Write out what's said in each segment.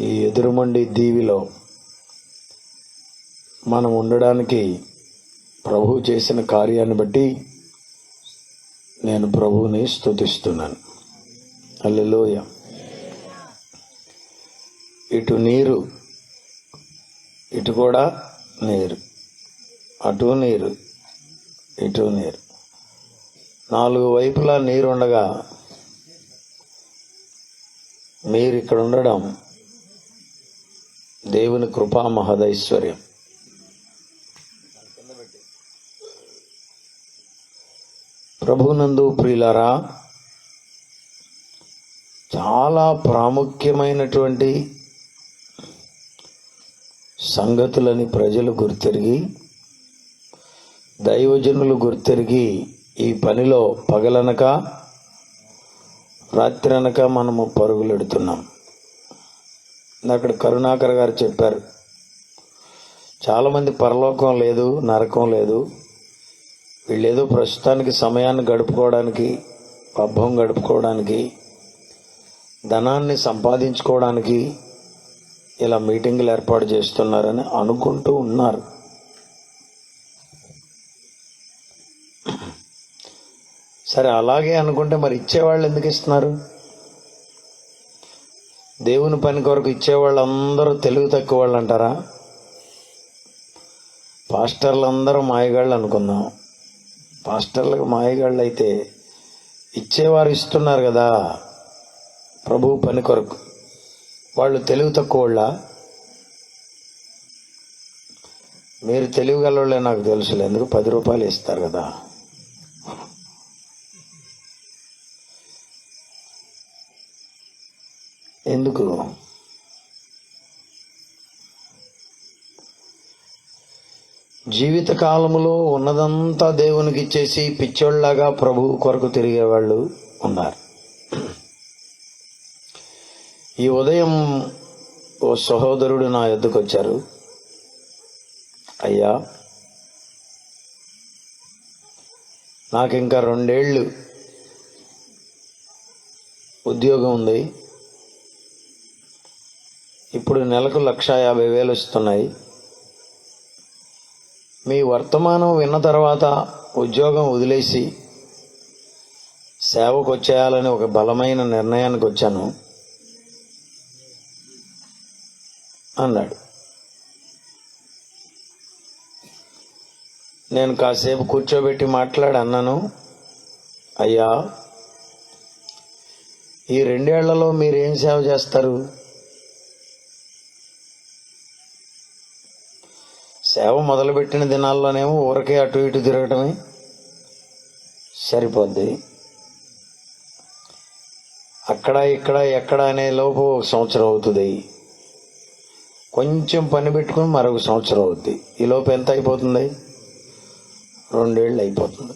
ఈ ఎదురుమండి దీవిలో మనం ఉండడానికి ప్రభు చేసిన కార్యాన్ని బట్టి నేను ప్రభువుని స్తుతిస్తున్నాను. అల్లెలోయ ఇటు నీరు ఇటు కూడా నీరు అటు నీరు ఇటు నీరు. నాలుగు వైపులా నీరు ఉండగా మీరు ఇక్కడ ఉండడం దేవుని కృపా మహదైశ్వర్యం. ప్రభునందు ప్రియులరా చాలా ప్రాముఖ్యమైనటువంటి సంగతులని ప్రజలు గుర్తెరిగి దైవజనులు గుర్తెరిగి ఈ పనిలో పగలనక రాత్రనక మనము పరుగులెడుతున్నాం. అక్కడ కరుణాకర్ గారు చెప్పారు. చాలామంది పరలోకం లేదు నరకం లేదు. వీళ్ళేదో ప్రస్తుతానికి సమయాన్ని గడుపుకోవడానికి పబ్బం గడుపుకోవడానికి ధనాన్ని సంపాదించుకోవడానికి ఇలా మీటింగులు ఏర్పాటు చేస్తున్నారని అనుకుంటూ ఉన్నారు. సరే అలాగే అనుకుంటే మరి ఇచ్చేవాళ్ళు ఎందుకు ఇస్తున్నారు? దేవుని పని కొరకు ఇచ్చేవాళ్ళు అందరూ తెలుగు తక్కువ వాళ్ళు అంటారా? పాస్టర్లు అందరూ మాయగాళ్ళు అనుకుందాం. పాస్టర్లకు మాయగాళ్ళు అయితే ఇచ్చేవారు ఇస్తున్నారు కదా ప్రభు పని కొరకు. వాళ్ళు తెలుగు తక్కువ వాళ్ళ మీరు తెలివి గలవాళ్ళే నాకు తెలుసులే ఎందుకు పది రూపాయలు ఇస్తారు కదా ఎందుకు జీవిత కాలములో ఉన్నదంతా దేవునికి ఇచ్చేసి పిచ్చోళ్ళలాగా ప్రభు కొరకు తిరిగేవాళ్ళు ఉన్నారు. ఈ ఉదయం ఓ సహోదరుడు నా ఎద్దుకు వచ్చారు అయ్యా నాకు ఇంకా రెండేళ్ళు ఉద్యోగం ఉంది. ఇప్పుడు నెలకు లక్ష యాభై వేలు వస్తున్నాయి. మీ వర్తమానం విన్న తర్వాత ఉద్యోగం వదిలేసి సేవకు వచ్చేయాలని ఒక బలమైన నిర్ణయానికి వచ్చాను అన్నాడు. నేను కాసేపు కూర్చోబెట్టి మాట్లాడి అన్నాను అయ్యా ఈ రెండేళ్ళలో మీరేం సేవ చేస్తారు? సేవ మొదలుపెట్టిన దినాల్లోనేమో ఊరకే అటు ఇటు తిరగటమే సరిపోద్ది. అక్కడ ఇక్కడ ఎక్కడ అనే లోపు ఒక సంవత్సరం అవుతుంది. కొంచెం పని పెట్టుకుని మరొక సంవత్సరం అవుద్ది. ఈ లోపు ఎంత అయిపోతుంది? రెండేళ్ళు అయిపోతుంది.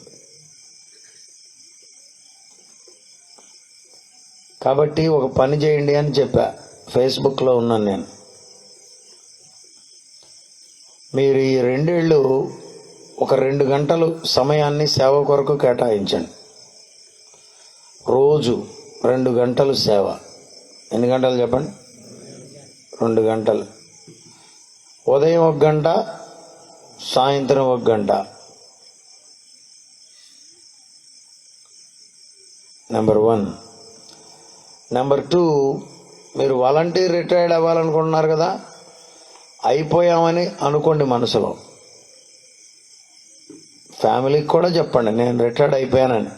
కాబట్టి ఒక పని చేయండి అని చెప్పా. ఫేస్బుక్లో ఉన్నాను నేను. మీరు ఈ రెండేళ్ళు ఒక రెండు గంటలు సమయాన్ని సేవ కొరకు కేటాయించండి. రోజు రెండు గంటలు సేవ. ఎన్ని గంటలు చెప్పండి? రెండు గంటలు. ఉదయం ఒక గంట సాయంత్రం ఒక గంట. నెంబర్ వన్ నెంబర్ టూ మీరు వాలంటీర్ రిటైర్డ్ అవ్వాలనుకుంటున్నారు కదా? అయిపోయామని అనుకోండి మనసులో. ఫ్యామిలీకి కూడా చెప్పండి నేను రిటైర్డ్ అయిపోయానని.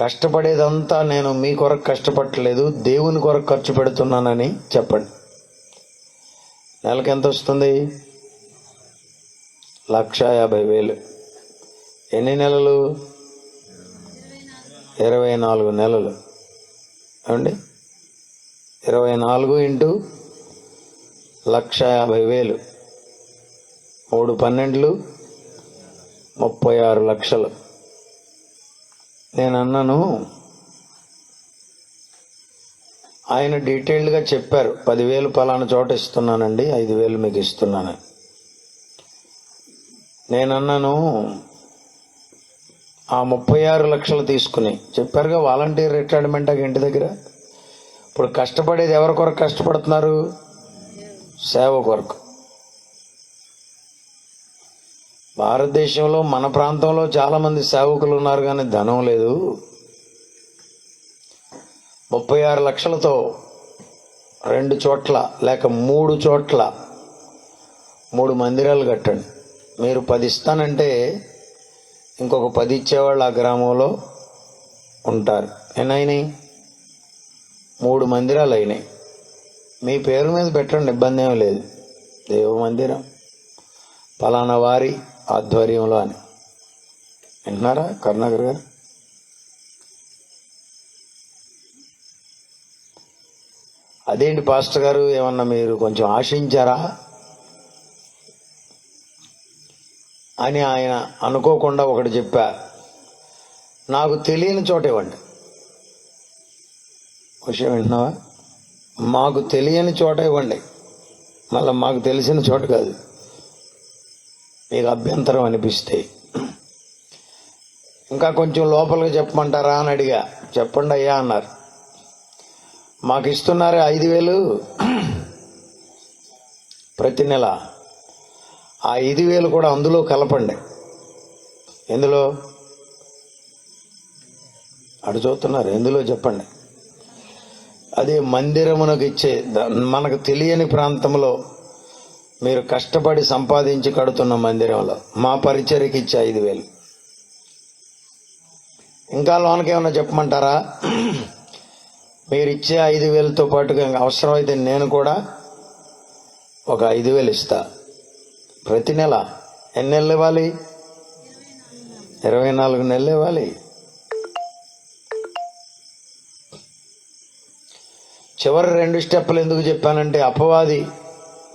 కష్టపడేదంతా నేను మీ కొరకు కష్టపడలేదు దేవుని కొరకు ఖర్చు పెడుతున్నానని చెప్పండి. నెలకు ఎంత వస్తుంది? లక్ష యాభై వేలు. ఎన్ని నెలలు? ఇరవై నాలుగు నెలలు. ఏమండి? ఇరవై నాలుగు ఇంటూ లక్ష యాభై వేలు. మూడు పన్నెండులు ముప్పై ఆరు లక్షలు. నేను అన్నాను ఆయన డీటెయిల్డ్గా చెప్పారు. పదివేలు పలానా చోట ఇస్తున్నానండి ఐదు వేలు మీకు ఇస్తున్నాను. నేను అన్నాను ఆ ముప్పై ఆరు లక్షలు తీసుకుని చెప్పారుగా వాలంటీర్ రిటైర్మెంట్ ఇంటి దగ్గర. ఇప్పుడు కష్టపడేది ఎవరి కొరకు కష్టపడుతున్నారు? సేవ కొరకు భారతదేశంలో మన ప్రాంతంలో చాలామంది సేవకులు ఉన్నారు కానీ ధనం లేదు. ముప్పై ఆరు లక్షలతో రెండు చోట్ల లేక మూడు చోట్ల మూడు మందిరాలు కట్టండి. మీరు పది ఇస్తానంటే ఇంకొక పది ఇచ్చేవాళ్ళు ఆ గ్రామంలో ఉంటారు. ఎన్నైనాయి మూడు మందిరాలు అయినాయి. మీ పేరు మీద పెట్టండి ఇబ్బంది ఏమీ లేదు. దేవ మందిరం పలానా వారి ఆధ్వర్యంలో అని. వింటున్నారా కరుణాకర్ గారు? అదేంటి పాస్టర్ గారు ఏమన్నా మీరు కొంచెం ఆశించారా? అని ఆయన అనుకోకుండా ఒకటి చెప్పా. నాకు తెలియని చోట ఇవ్వండి. విషయం వింటున్నావా? మాకు తెలియని చోట ఇవ్వండి. మళ్ళీ మాకు తెలిసిన చోట కాదు. మీకు అభ్యంతరం అనిపిస్తే. ఇంకా కొంచెం లోపలికి చెప్పమంటారా అని అడిగా. చెప్పండి అయ్యా అన్నారు. మాకు ఇస్తున్నారు ఐదు వేలు ప్రతి నెల. ఆ ఐదు వేలు కూడా అందులో కలపండి. ఎందులో? అటు చూస్తున్నారు. ఎందులో? చెప్పండి. అదే మందిరమునకు ఇచ్చే మనకు తెలియని ప్రాంతంలో మీరు కష్టపడి సంపాదించి కడుతున్న మందిరంలో. మా పరిచర్కి ఇచ్చే ఐదు వేలు. ఇంకా లోనకి ఏమైనా చెప్పమంటారా? మీరు ఇచ్చే ఐదు వేలతో పాటుగా ఇంకా అవసరమైతే నేను కూడా ఒక ఐదు వేలు ఇస్తా. ప్రతి నెల ఎన్ని నెలలు ఇవ్వాలి? ఇరవై నాలుగు నెలలు ఇవ్వాలి. చివరి రెండు స్టెప్పులు ఎందుకు చెప్పానంటే అపవాది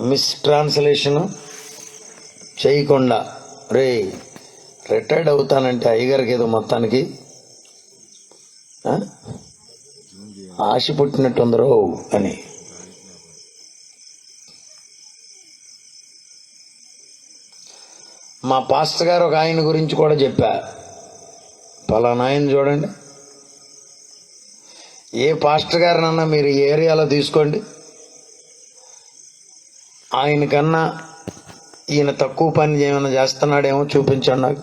మిస్ ట్రాన్స్లేషన్ చేయకుండా రే రిటైర్డ్ అవుతానంటే అయ్యగారికి ఏదో మొత్తానికి ఆశ పుట్టినట్టుందరో అని. మా పాస్టర్ గారు ఒక ఆయన గురించి కూడా చెప్పా. పలానా ఆయన చూడండి. ఏ పాస్టర్ గారినన్నా మీరు ఏరియాలో తీసుకోండి. ఆయనకన్నా ఈయన తక్కువ పని ఏమైనా చేస్తున్నాడేమో చూపించండి నాకు.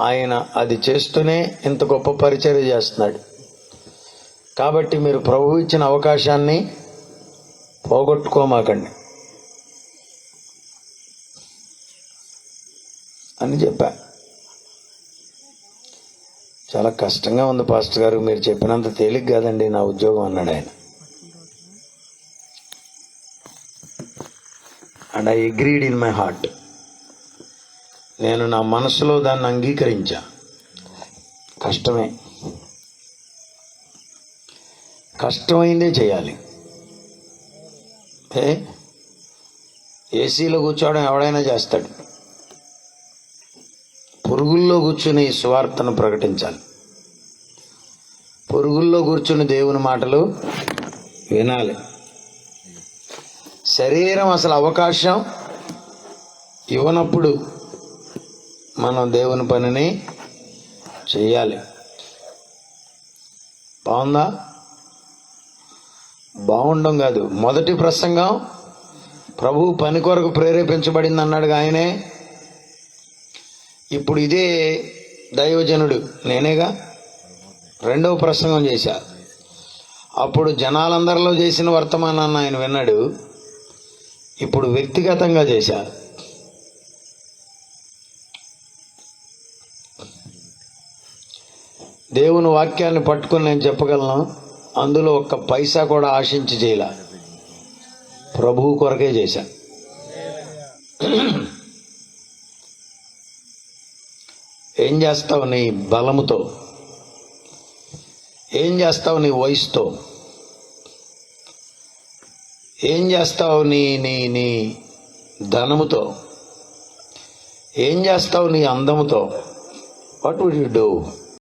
ఆయన అది చేస్తూనే ఇంత గొప్ప పరిచర్య చేస్తున్నాడు. కాబట్టి మీరు ప్రభు ఇచ్చిన అవకాశాన్ని పోగొట్టుకోమాకండి. అని చెప్పాను చాలా కష్టంగా ఉంది పాస్టర్ గారు. మీరు చెప్పినంత తేలిక కాదండి నా ఉద్యోగం అన్నాడు ఆయన. And I agreed in my heart నేను నా మనసులో దాన్ని అంగీకరించా. కష్టమే. కష్టమైందే చేయాలి. ఏ? ఏసీలో కూర్చోవడం ఎవడైనా చేస్తాడు. పొరుగుల్లో కూర్చుని సువార్తను ప్రకటించాలి. పొరుగుల్లో కూర్చుని దేవుని మాటలు వినాలి. శరీరం అసలు అవకాశం ఇవ్వనప్పుడు మనం దేవుని పనిని చేయాలి. బాగుందా? బాగుండం కాదు. మొదటి ప్రసంగం ప్రభు పని కొరకు ప్రేరేపించబడింది అన్నాడు ఆయనే. ఇప్పుడు ఇదే దైవజనుడు నేనేగా? రెండవ ప్రసంగం చేశా. అప్పుడు జనాలందరిలో చేసిన వర్తమానాన్ని ఆయన విన్నాడు. ఇప్పుడు వ్యక్తిగతంగా చేశా. దేవుని వాక్యాన్ని పట్టుకుని నేను చెప్పగలను. అందులో ఒక్క పైసా కూడా ఆశించి చేయలే. ప్రభువు కొరకే చేశా. ఏం చేస్తావు నీ బలముతో? ఏం చేస్తావు నీ వయసుతో? ఏం చేస్తావు నీ నీ నీ ధనముతో? ఏం చేస్తావు నీ అందముతో? What would you do